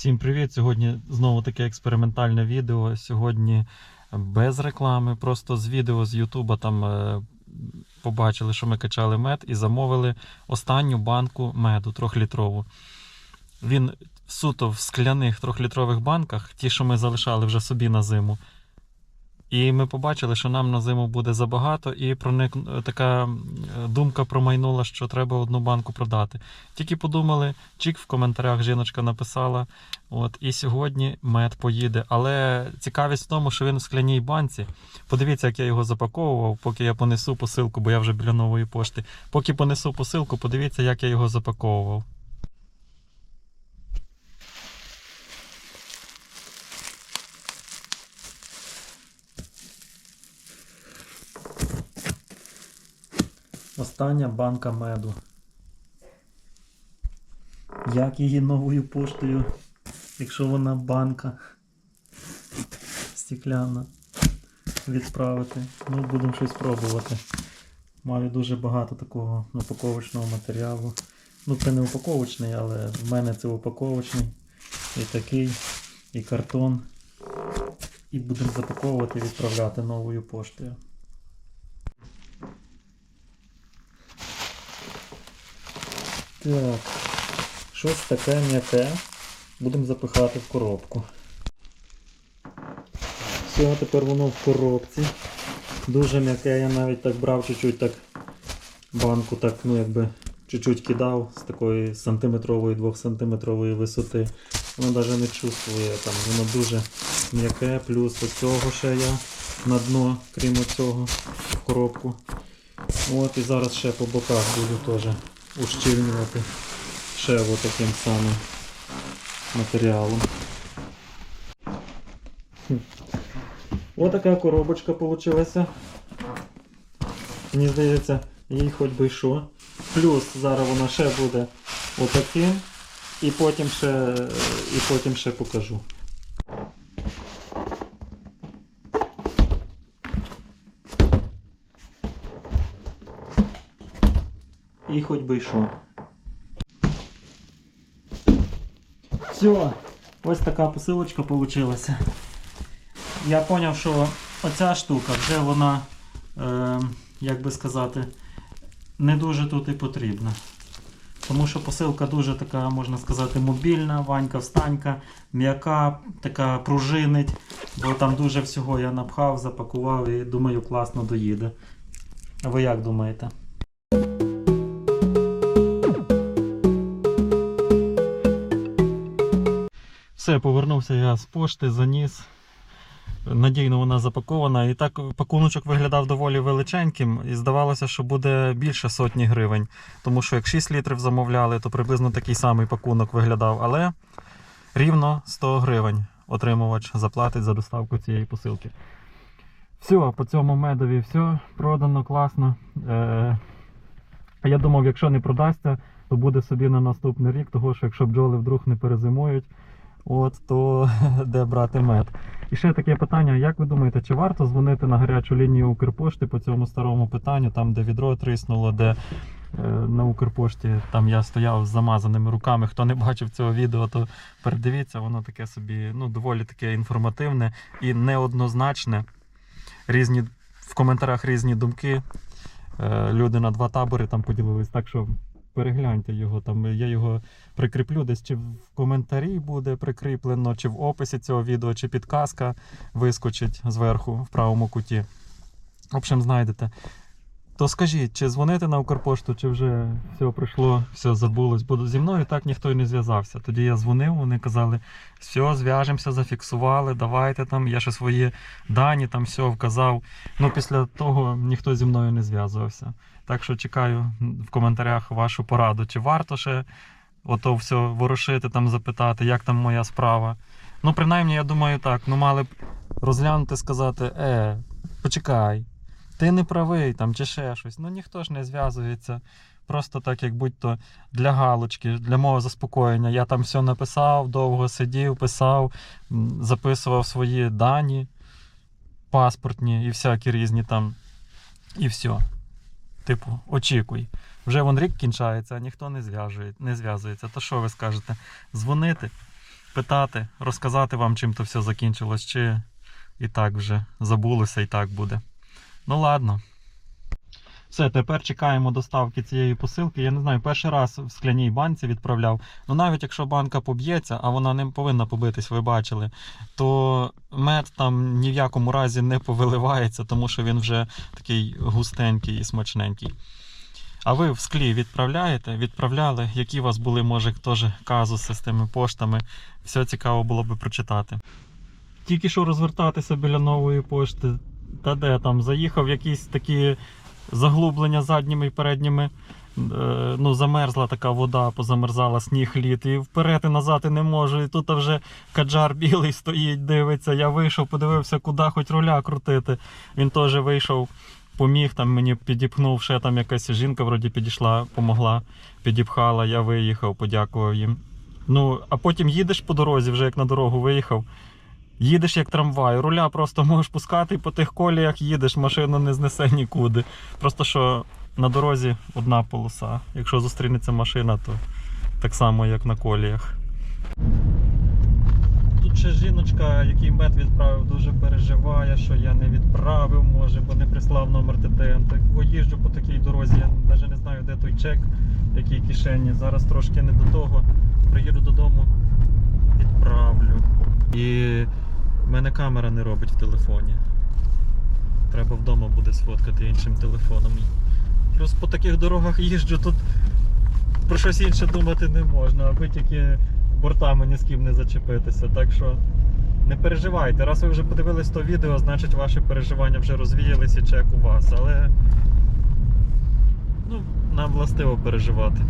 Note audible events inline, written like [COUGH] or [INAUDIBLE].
Всім привіт! Сьогодні знову таке експериментальне відео. Сьогодні без реклами, просто з відео з Ютуба там е, побачили, що ми качали мед і замовили останню банку меду трьохлітрову. Він суто в скляних трьохлітрових банках, ті, що ми залишали вже собі на зиму. І ми побачили, що нам на зиму буде забагато, і проник... така м, думка промайнула, що треба одну банку продати. Тільки подумали, чик в коментарях жіночка написала. От, і сьогодні мед поїде. Але цікавість в тому, що він в скляній банці. Подивіться, як я його запаковував, поки я понесу посилку, бо я вже біля нової пошти. Поки понесу посилку, подивіться, як я його запаковував. Остання банка меду. Як її новою поштою, якщо вона банка стекляна, відправити. Ну, будемо щось пробувати. Маю дуже багато такого упаковочного матеріалу. Ну, це не упаковочний, але в мене це упаковочний. І такий, і картон. І будемо запаковувати і відправляти новою поштою. Так, щось таке м'яке. Будемо запихати в коробку. Все, тепер воно в коробці. Дуже м'яке, я навіть так брав чуть-чуть так банку, так, ну якби чуть-чуть кидав з такої сантиметрової, двохсантиметрової висоти. Воно навіть не чувствує, там воно дуже м'яке, плюс оцього ще я на дно, крім оцього, в коробку. От і зараз ще по боках буду теж ущільнювати ще таким самим матеріалом. Отака коробочка вийшла. Мені здається, їй хоч би що. Плюс зараз вона ще буде отаким. І потім ще, і потім ще покажу. І хоч би що. Все, ось така посилочка вийшла. Я зрозумів, що оця штука вже вона, е, як би сказати, не дуже тут і потрібна. Тому що посилка дуже така, можна сказати, мобільна, ванька встанька, м'яка, така пружинить, бо там дуже всього я напхав, запакував і думаю, класно доїде. А ви як думаєте? Все, повернувся я з пошти, заніс. Надійно вона запакована. І так пакуночок виглядав доволі величеньким, і здавалося, що буде більше сотні гривень. Тому що як 6 літрів замовляли, то приблизно такий самий пакунок виглядав. Але рівно 100 гривень отримувач заплатить за доставку цієї посилки. Все, по цьому медові все продано класно. Е, я думав, якщо не продасться, то буде собі на наступний рік, того що якщо бджоли вдруг не перезимують, от, то [LAUGHS] де брати мед. І ще таке питання: як ви думаєте, чи варто дзвонити на гарячу лінію Укрпошти по цьому старому питанню, там де відро тріснуло, де е, на Укрпошті там я стояв з замазаними руками. Хто не бачив цього відео, то передивіться, воно таке собі, ну, доволі таке інформативне і неоднозначне. Різні в коментарях різні думки. Е, люди на два табори там поділились, так що перегляньте його. Там я його прикріплю десь чи в коментарі буде прикріплено, чи в описі цього відео, чи підказка вискочить зверху в правому куті. В общем, знайдете. То скажіть, чи дзвонити на Укрпошту, чи вже все пройшло, все забулось, бо зі мною так ніхто і не зв'язався. Тоді я дзвонив, вони казали, все, зв'яжемося, зафіксували, давайте там, я ще свої дані там все вказав. Ну, після того ніхто зі мною не зв'язувався. Так що чекаю в коментарях вашу пораду, чи варто ще ото все ворушити, там запитати, як там моя справа. Ну, принаймні, я думаю, так, ну мали б розглянути, сказати, е, почекай, ти не правий там чи ще щось. Ну ніхто ж не зв'язується. Просто так, як будь-то для галочки, для мого заспокоєння. Я там все написав, довго сидів, писав, записував свої дані, паспортні і всякі різні там. І все. Типу, очікуй. Вже вон рік кінчається, а ніхто не зв'яжує, не зв'язується. То що ви скажете? Дзвонити? питати, розказати вам, чим то все закінчилось, чи і так вже забулося, і так буде. Ну ладно. Все, тепер чекаємо доставки цієї посилки. Я не знаю, перший раз в скляній банці відправляв. Ну навіть якщо банка поб'ється, а вона не повинна побитись, ви бачили, то мед там ні в якому разі не повиливається, тому що він вже такий густенький і смачненький. А ви в склі відправляєте? Відправляли? Які у вас були, може, теж казуси з тими поштами? Все цікаво було би прочитати. Тільки що розвертатися біля нової пошти. Та де там заїхав якісь такі заглублення задніми і передніми. Е, ну, замерзла така вода, позамерзала сніг лід, і вперед і назад і не можу. І тут вже каджар білий стоїть, дивиться. Я вийшов, подивився, куди хоч руля крутити. Він теж вийшов, поміг там мені підіпхнув, ще там якась жінка вроді підійшла, помогла, підіпхала, я виїхав, подякував їм. Ну, а потім їдеш по дорозі, вже як на дорогу виїхав. Їдеш як трамвай, руля просто можеш пускати і по тих коліях їдеш, машина не знесе нікуди. Просто що на дорозі одна полоса. Якщо зустрінеться машина, то так само, як на коліях. Тут ще жіночка, який мед відправив, дуже переживає, що я не відправив, може, бо не прислав номер ТТН. Так їжджу по такій дорозі, я навіть не знаю, де той чек, який кишені. Зараз трошки не до того. Приїду додому, відправлю. І в мене камера не робить в телефоні. Треба вдома буде сфоткати іншим телефоном. Плюс по таких дорогах їжджу, тут про щось інше думати не можна, аби тільки бортами ні з ким не зачепитися. Так що не переживайте. Раз ви вже подивились то відео, значить ваші переживання вже розвіялись і чек у вас. Але ну, нам властиво переживати.